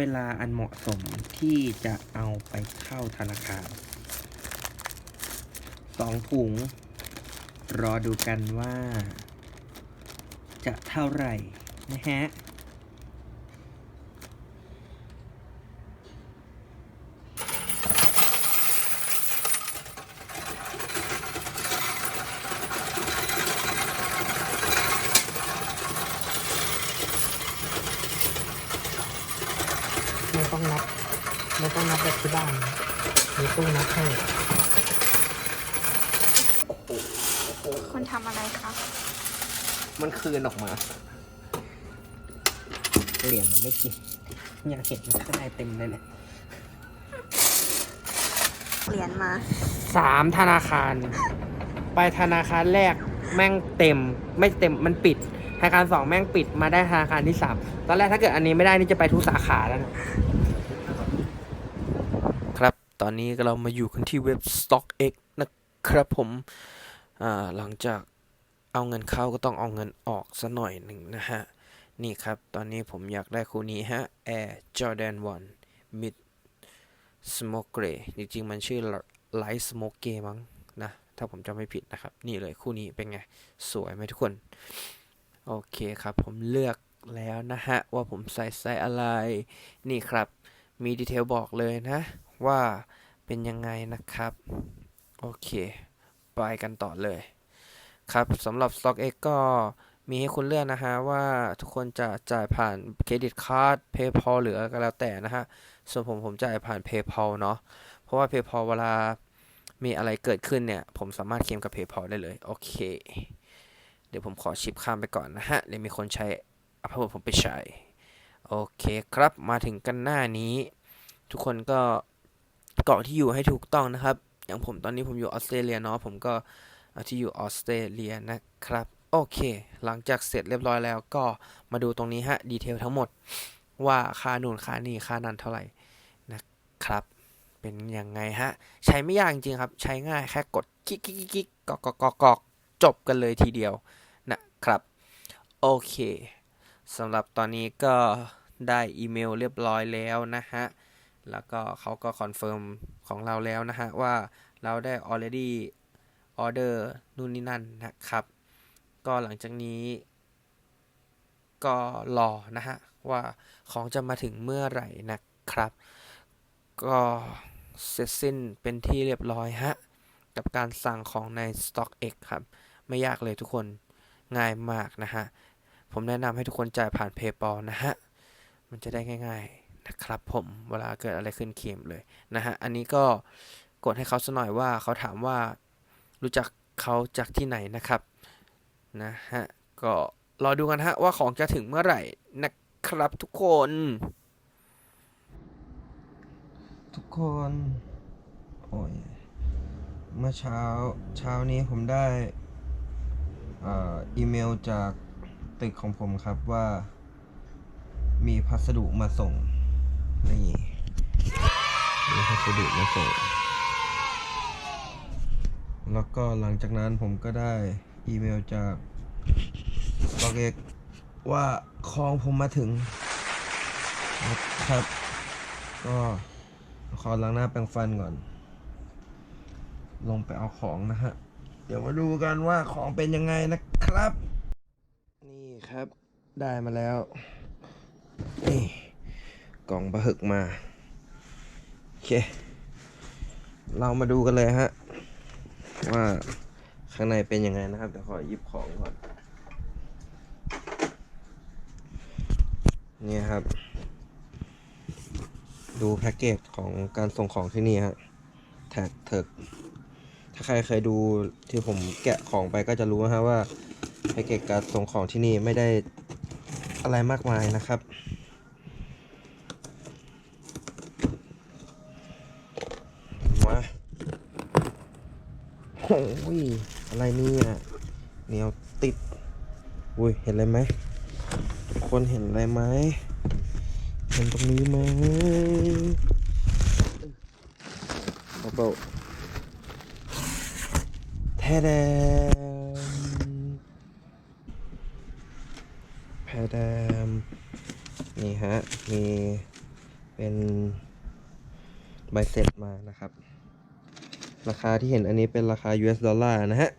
เวลาอันเหมาะสมที่จะเอาไปเข้าธนาคารสองถุง รอดูกันว่า จะเท่าไหร่นะฮะ ไม่ต้องนับ ไม่ต้องนับแบบที่บ้านมี ตู้นับให้คุณทำอะไรคะมันคืนออกมา เหรียญมันไม่กินอยากเห็นมันข้างในเต็มเลยเนี่ยเหรียญมา สามธนาคาร ไปธนาคารแรกแม่งเต็ม ไม่เต็มมันปิดธนาคารสองแม่งปิดมาได้ธนาคารที่สามตอนแรกถ้าเกิดอันนี้ไม่ได้นี่จะไปทุกสาขาแล้วนะครับ ตอนนี้เรามาอยู่กันที่เว็บ StockX นะครับผมหลังจากเอาเงินเข้าก็ต้องเอาเงินออกซะหน่อยหนึ่งนะฮะ นี่ครับ ตอนนี้ผมอยากได้คู่นี้ฮะ Air Jordan 1 Mid Smoke Gray จริงๆ มันชื่อ Light Smoke Gray มั้งนะ ถ้าผมจำไม่ผิดนะครับ นี่เลยคู่นี้เป็นไง สวยไหมทุกคน โอเคครับ ผมเลือกแล้วนะฮะ ว่าผมใส่ไซส์อะไร นี่ครับ มีดีเทลบอกเลยนะว่าเป็นยังไงนะครับ โอเค ไปกันต่อเลย ครับสำหรับ StockX ก็มีให้คุณเลือกนะฮะว่าทุกคนจะจ่ายผ่านเครดิตการ์ด PayPal หรือก็แล้วแต่นะฮะ ส่วนผมผมจ่ายผ่าน PayPal เนาะเพราะว่า PayPal เวลามีอะไรเกิดขึ้นเนี่ย ผมสามารถเคลมกับ PayPal ได้เลย โอเค เดี๋ยวผมขอชิปข้ามไปก่อนนะฮะเดี๋ยวมีคนใช้เอาพาผมไปใช้ โอเคครับมาถึงกันหน้านี้ ทุกคนก็เกาะที่อยู่ให้ถูกต้องนะครับ อย่างผมตอนนี้ผมอยู่ออสเตรเลียเนาะผมก็เอาที่อยู่ออสเตรเลียนะครับ โอเค หลังจากเสร็จเรียบร้อยแล้วก็มาดูตรงนี้ฮะดีเทลทั้งหมดว่าค่านู่นค่านี่ค่านั้นเท่าไหร่นะครับ เป็นยังไงฮะ ใช้ไม่ยากจริงครับ ใช้ง่ายแค่กดกิ๊กกิ๊กกิ๊กกิ๊กกอกกอกกอกกอกจบกันเลยทีเดียวนะครับ โอเคสำหรับตอนนี้ก็ ได้อีเมลเรียบร้อยแล้วนะฮะ แล้วก็เขาก็คอนเฟิร์มของเราแล้วนะฮะ ว่าเราได้ already order นู่นนี่นั่นนะครับ ก็หลังจากนี้ก็รอนะฮะ ว่าของจะมาถึงเมื่อไหร่นะครับ ก็เสร็จสิ้นเป็นที่เรียบร้อยฮะ กับการสั่งของใน StockX ครับ ไม่ยากเลยทุกคนง่ายมากนะฮะ ผมแนะนำให้ทุกคนจ่ายผ่าน PayPal นะฮะ มันจะได้ง่าย ๆนะครับผมเวลาเกิดอะไรขึ้นเคลมเลยนะฮะอันนี้ก็กดให้เขาสักหน่อยว่าเขาถามว่ารู้จักเขาจากที่ไหนนะครับนะฮะก็รอดูกันฮะว่าของจะถึงเมื่อไหร่นะครับทุกคน ทุกคนโอ้ยเมื่อเช้าเช้านี้ผมได้ออีเมลจากตึกของผมครับว่า มีพัสดุมาส่ง นี่มีพัสดุมาส่ง แล้วก็หลังจากนั้นผมก็ได้อีเมลจากสต็อกเอกว่าของผมมาถึงนะครับ ก็ขอล้างหน้าแปรงฟันก่อน ลงไปเอาของนะฮะ เดี๋ยวมาดูกันว่าของเป็นยังไงนะครับ นี่ครับได้มาแล้ว กล่องประหึกมาโอเค เรามาดูกันเลยฮะ ว่าข้างในเป็นยังไงนะครับเดี๋ยวขอหยิบของก่อนนี่ครับ ดูแพ็กเกจของการส่งของที่นี่ฮะแท็กเถิกถ้าใครเคยดูที่ผมแกะของไปก็จะรู้นะฮะว่าแพ็กเกจการส่งของที่นี่ไม่ได้อะไรมากมายนะครับ มาโอ้ย อะไรนี่อะเหนียวติด อุ้ย เห็นอะไรไหมทุกคนเห็นอะไรไหม เห็นตรงนี้ไหมเบาแทแดมแพแดมนี่ฮะ มีเป็นใบเสร็จมานะครับ ราคาที่เห็นอันนี้เป็นราคา US ดอลลาร์นะฮะ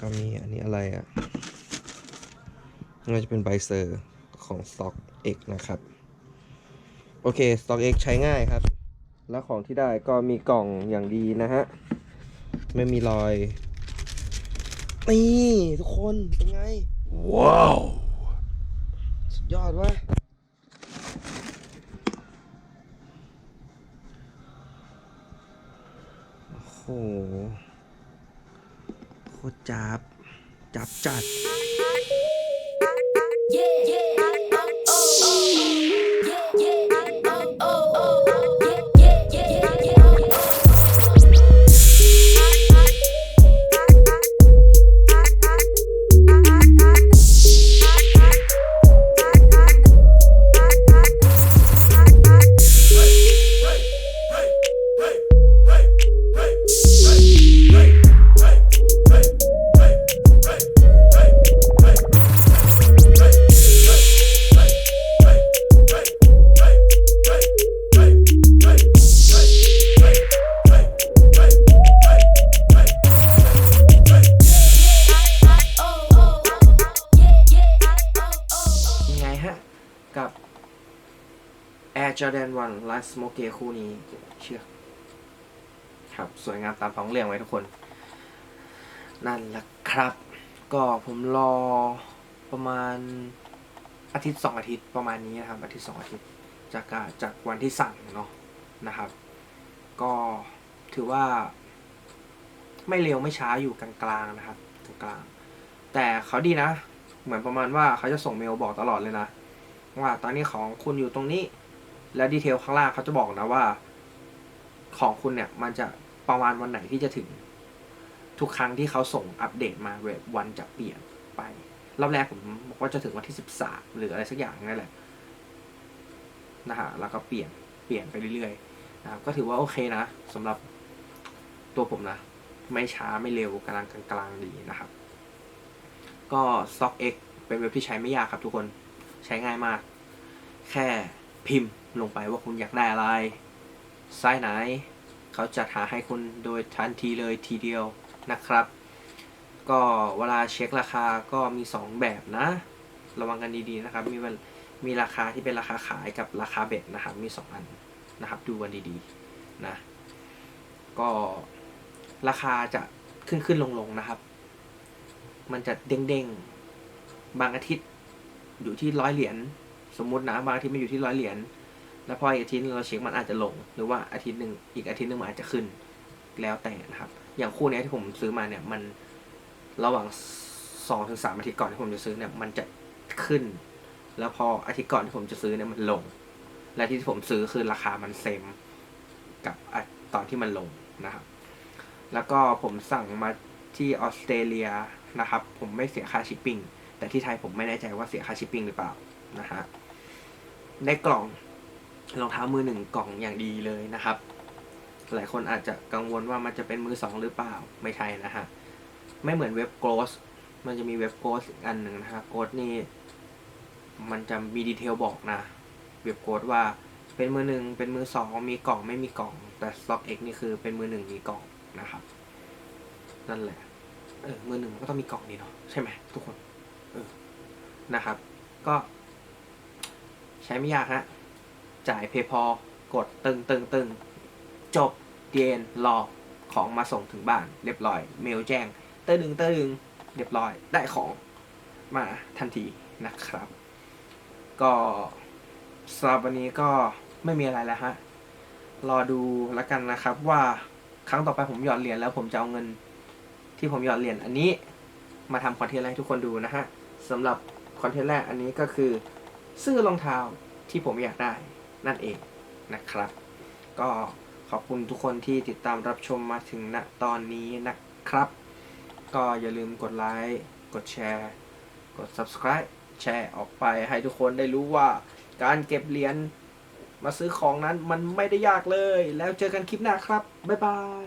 ก็มีอันนี้อะไรอะน่าจะเป็นใบเซอร์ของ Stock X นะครับ โอเค Stock X ใช้ง่ายครับ แล้วของที่ได้ก็มีกล่องอย่างดีนะฮะ ไม่มีรอยนี่ทุกคน เป็นไง ว้าว สุดยอดวะ โอ้โหโคตรจับ จับจัด Air Jordan 1 Last Smoke คู่นี้เชือกครับสวยงามตามท้องเรื่องไว้ทุกคน นั่นแหละครับ ก็ผมรอประมาณอาทิตย์สองอาทิตย์ประมาณนี้นะครับ อาทิตย์สองอาทิตย์จากจากวันที่สั่งเนาะนะครับ ก็ถือว่า ไม่เร็วไม่ช้าอยู่กลางๆนะครับกลางๆแต่เขาดีนะ เหมือนประมาณว่าเขาจะส่งเมลบอกตลอดเลยนะว่าตอนนี้ของคุณอยู่ตรงนี้ แล้วดีเทลข้างล่างเขาจะบอกนะว่า ของคุณเนี่ยมันจะประมาณวันไหนที่จะถึง ทุกครั้งที่เขาส่งอัปเดตมาเว็บวันจะเปลี่ยนไป รอบแรกผมบอกว่าจะถึงวันที่สิบสามหรืออะไรสักอย่างนั่นแหละนะฮะแล้วก็เปลี่ยนเปลี่ยนไปเรื่อยๆนะครับก็ถือว่าโอเคนะสำหรับตัวผมนะ ไม่ช้าไม่เร็วกำลังกลางๆดีนะครับ ก็ Stock X เป็นเว็บที่ใช้ไม่ยากครับทุกคนใช้ง่ายมาก แค่พิมพ์ ลงไปว่าคุณอยากได้อะไรไซส์ไหน เขาจัดหาให้คุณโดยทันทีเลยทีเดียวนะครับ ก็เวลาเช็คราคาก็มี 2 แบบนะ ระวังกันดีๆนะครับ มีมีราคาที่เป็นราคาขายกับราคาเบ็ดนะครับ มี 2 อันนะครับ ดูกันดีๆนะ ก็ราคาจะขึ้นขึ้นลงลงนะครับ มันจะเด้งๆ บางอาทิตย์อยู่ที่ร้อยเหรียญ สมมตินะบางอาทิตย์มันอยู่ที่ร้อยเหรียญ แล้วพออีกอาทิตย์นึงเราเช็คมันอาจจะลง หรือว่าอาทิตย์หนึ่งอีกอาทิตย์หนึ่งมันอาจจะขึ้น แล้วแต่นะครับ อย่างคู่นี้ที่ผมซื้อมาเนี่ยมันระหว่างสองถึงสามอาทิตย์ก่อนที่ผมจะซื้อเนี่ยมันจะขึ้น แล้วพออาทิตย์ก่อนที่ผมจะซื้อเนี่ยมันลง และที่ผมซื้อคือราคามันเซมกับตอนที่มันลงนะครับ แล้วก็ผมสั่งมาที่ออสเตรเลียนะครับ ผมไม่เสียค่าชิปปิ้งแต่ที่ไทยผมไม่แน่ใจว่าเสียค่าชิปปิ้งหรือเปล่านะฮะในกล่อง รองเท้ามือหนึ่งกล่องอย่างดีเลยนะครับ หลายคนอาจจะกังวลว่ามันจะเป็นมือสองหรือเปล่าไม่ใช่นะฮะไม่เหมือนเว็บโกลสมันจะมีเว็บโกลสอีกอันหนึ่งนะฮะโกลสนี่มันจะมีดีเทลบอกนะ เว็บโกลสว่าเป็นมือหนึ่งเป็นมือสองมีกล่องไม่มีกล่อง แต่ Stock X นี่คือเป็นมือหนึ่งมีกล่องนะครับ นั่นแหละเออมือหนึ่งมันก็ต้องมีกล่องดีเนาะใช่ไหมทุกคนเออนะครับ ก็ ใช้ไม่ยากฮะ จ่ายเพย์พอกดตึงตึงตึงจบเดียนรอของมาส่งถึงบ้าน เรียบร้อย เมลแจ้งเตอร์ดึงเตอร์ดึงเรียบร้อยได้ของมาทันทีนะครับ ก็สำหรับวันนี้ก็ไม่มีอะไรแล้วฮะ รอดูแล้วกันนะครับ ว่าครั้งต่อไปผมหยอดเหรียญแล้วผมจะเอาเงินที่ผมหยอดเหรียญอันนี้มาทำคอนเทนต์อะไรให้ทุกคนดูนะฮะสำหรับคอนเทนต์แรกอันนี้ก็คือซื้อรองเท้าที่ผมอยากได้ นั่นเองนะครับ ก็ขอบคุณทุกคนที่ติดตามรับชมมาถึงณตอนนี้นะครับ ก็อย่าลืมกดไลค์กดแชร์ กด subscribe แชร์ออกไปให้ทุกคนได้รู้ว่าการเก็บเหรียญมาซื้อของนั้นมันไม่ได้ยากเลย แล้วเจอกันคลิปหน้าครับ บ๊ายบาย